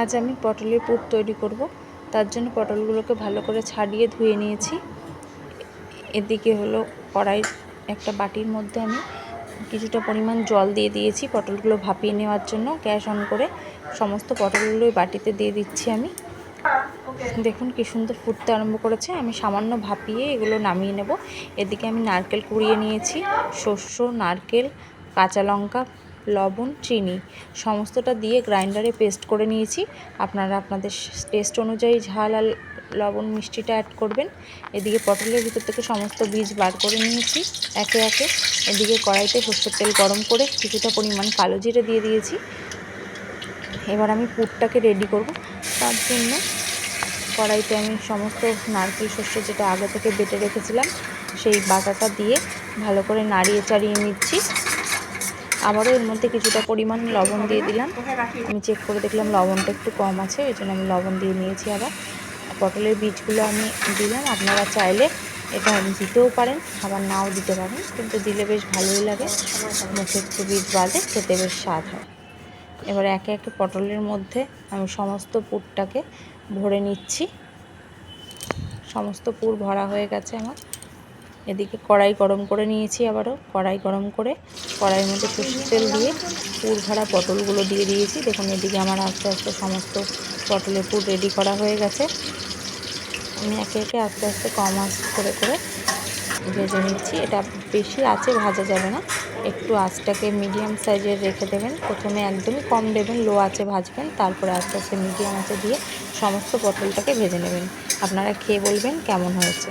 আজ আমি পটলের পুর তৈরি করব। তার জন্য পটলগুলোকে ভালো করে ছাড়িয়ে ধুয়ে নিয়েছি। এদিকে হলো কড়াই, একটা বাটির মধ্যে আমি কিছুটা পরিমাণ জল দিয়ে দিয়েছি পটলগুলো ভাপিয়ে নেওয়ার জন্য। গ্যাস অন করে সমস্ত পটলগুলোই বাটিতে দিয়ে দিচ্ছি আমি। দেখুন কি সুন্দর ফুটতে আরম্ভ করেছে। আমি সামান্য ভাপিয়ে এগুলো নামিয়ে নেব। এদিকে আমি নারকেল কুড়িয়ে নিয়েছি। শস্য, নারকেল, কাঁচা লঙ্কা লবণ, চিনি সমস্তটা দিয়ে গ্রাইন্ডারে পেস্ট করে নিয়েছি। আপনারা আপনাদের টেস্ট অনুযায়ী ঝাল আর লবণ মিষ্টিটা অ্যাড করবেন। এদিকে পটলের ভিতর থেকে সমস্ত বীজ বার করে নিয়েছি একে একে। এদিকে কড়াইতে সর্ষের তেল গরম করে কিছুটা পরিমাণ কালো জিরে দিয়ে দিয়েছি। এবার আমি পুরটাকে রেডি করব। তার জন্য কড়াইতে আমি সমস্ত নারকেল শস্য যেটা আগে থেকে বেটে রেখেছিলাম, সেই বাটাটা দিয়ে ভালো করে নাড়িয়ে চাড়িয়ে নিচ্ছি। আবারও এর মধ্যে কিছুটা পরিমাণ লবণ দিয়ে দিলাম। আমি চেক করে দেখলাম লবণটা একটু কম আছে, ওই জন্য আমি লবণ দিয়ে নিয়েছি আবার। পটলের বীজগুলো আমি দিলাম, আপনারা চাইলে এটা দিতেও পারেন, আবার নাও দিতে পারেন, কিন্তু দিলে বেশ ভালোই লাগে। মুখে একটু বীজ বাদে খেতে বেশ স্বাদ হয়। এবার একে একে পটলের মধ্যে আমি সমস্ত পুরটাকে ভরে নিচ্ছি। সমস্ত পুর ভরা হয়ে গেছে আমার। এদিকে কড়াই গরম করে নিয়েছি আবারও, কড়াই গরম করে কড়াইয়ের মধ্যে সর্ষের তেল দিয়ে পুর ভরা পটলগুলো দিয়ে দিয়েছি। দেখুন, এদিকে আমার আস্তে আস্তে সমস্ত পটলের পুর রেডি করা হয়ে গেছে। আমি একে একে আস্তে আস্তে কম আঁচ করে করে ভেজে নিচ্ছি। এটা বেশি আঁচে ভাজা যাবে না, একটু আঁচটাকে মিডিয়াম সাইজের রেখে দেবেন। প্রথমে একদমই কম দেবেন লো আছে ভাজবেন, তারপরে আস্তে আস্তে মিডিয়াম আঁচে দিয়ে সমস্ত পটলটাকে ভেজে নেবেন। আপনারা খেয়ে বলবেন কেমন হয়েছে।